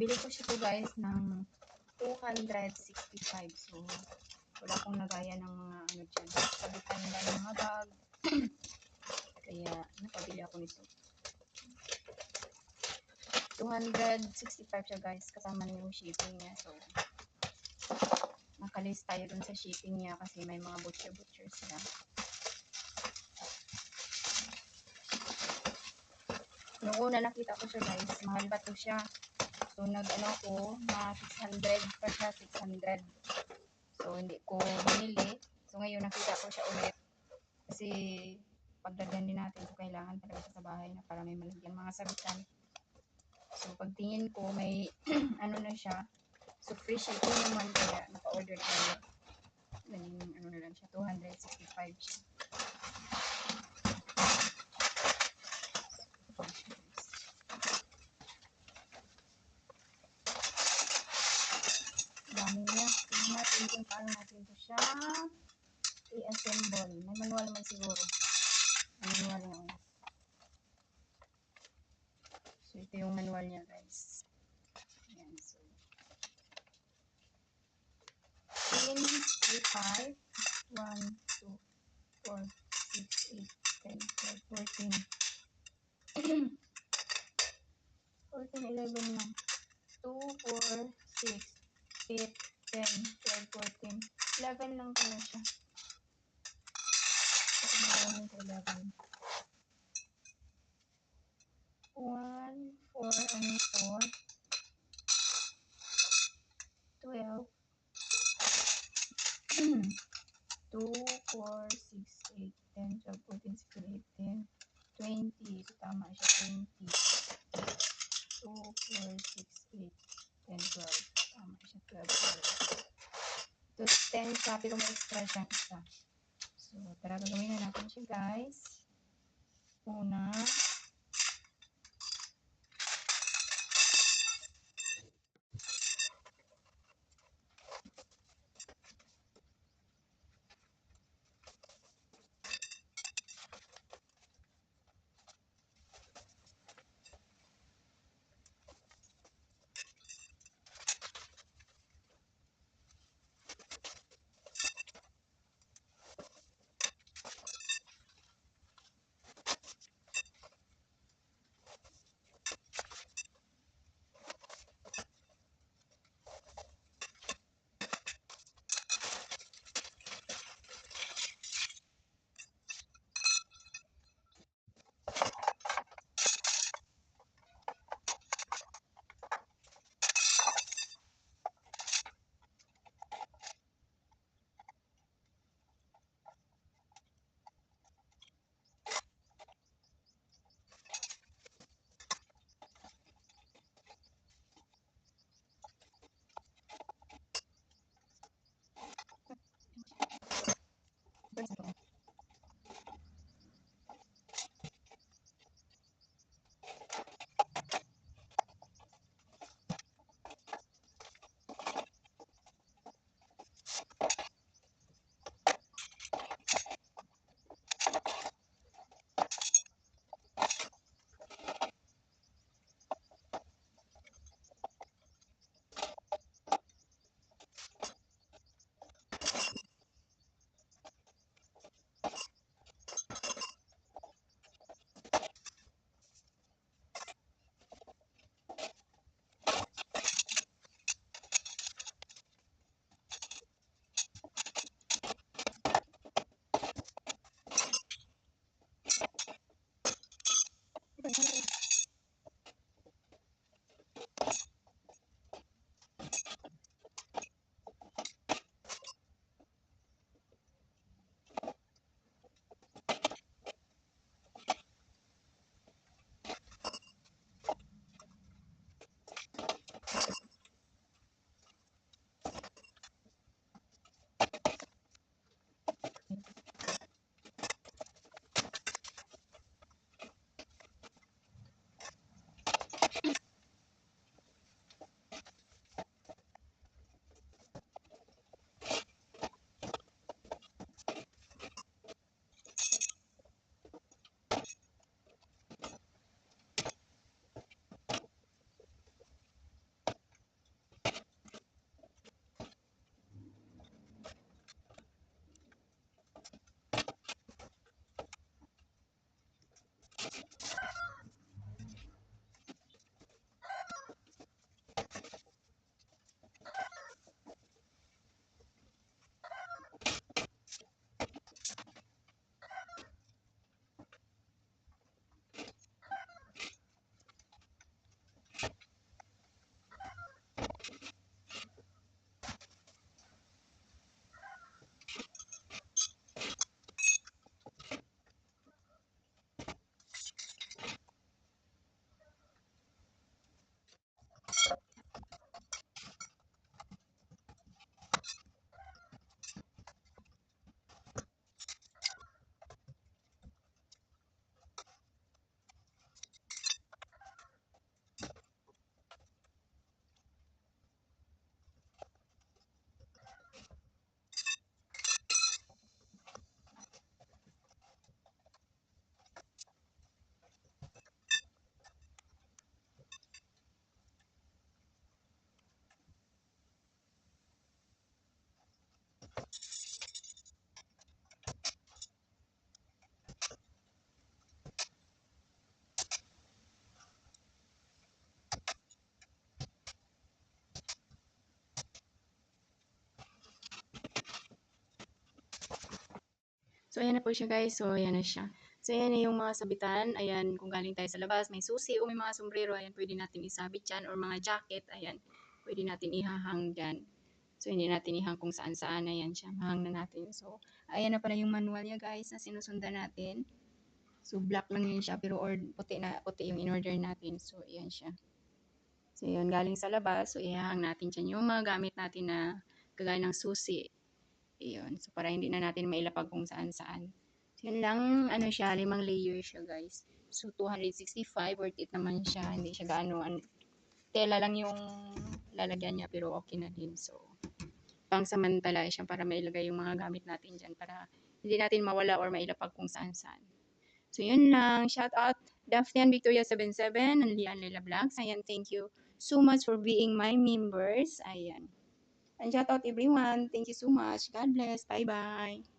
Nabili ko siya to guys ng 265. So, wala akong nagaya ng mga ano dyan. Sabitan nila ng mga bag. Kaya, napabili ako nito. 265 siya guys. Kasama na yung shipping niya. So, nakalis tayo dun sa shipping niya kasi may mga butcher-butcher sila. Nung una nakita ko siya guys, mahal ba to siya? So nag ano ko, na 600 pa siya, 600. So hindi ko binili. So ngayon nakita ko siya ulit. Kasi pagdagyan din natin ito kailangan talaga sa bahay na para may malagyan mga sabitan. So pagtingin ko may ano na siya. So free shipping naman kaya naka-order tayo. Naging ano na lang siya, 265 siya. Dami niya. Tingnan natin kung paano natin ito siya i-assemble. May manual naman siguro. May manual naman. So, ito yung manual niya, guys. Ayan, so. In 3, 5, 1, 2, 4, 6, 8, 10, 12, 14. 14, 11 na. 2, 4, 6, 8, 10, 12, 14. 11 lang pala siya. Ito na lang yung 11. 1, 4, ano 4, 12, 2, 4, 6, 8, 10, 12, 14, 16, 18, 20. So, tama siya, 20. 2, 4, 6, 8, 10, 12. Tama siya, 12. 12. Ito, 10 siya, pero may extra siyang isa. So, tara, gagawin na natin siya, guys. Una, So, ayan na po siya guys. So, ayan na siya. So, ayan na yung mga sabitan. Ayan, kung galing tayo sa labas, may susi o may mga sombrero, ayan, pwede natin isabit dyan. Or mga jacket, ayan, pwede natin ihahang dyan. So, hindi natin ihang kung saan saan. Ayan siya, mahang na natin. So, ayan na pala yung manual niya guys na sinusundan natin. So, black lang yun siya, pero or, puti, na, puti yung in-order natin. So, ayan siya. So, yun, galing sa labas. So, ihahang natin dyan yung mga gamit natin na kagaya ng susi. Ayun. So, para hindi na natin mailapag kung saan-saan. So, yun lang, ano siya, limang layer siya, guys. So, 265, worth it naman siya. Hindi siya gaano, an- tela lang yung lalagyan niya, pero okay na din. So, pang samantala siya para mailagay yung mga gamit natin dyan para hindi natin mawala or mailapag kung saan-saan. So, yun lang. Shout out Daphne and Victoria 77 and Lian Lela Vlogs. Ayan, thank you so much for being my members. Ayan. And shout out everyone. Thank you so much. God bless. Bye-bye.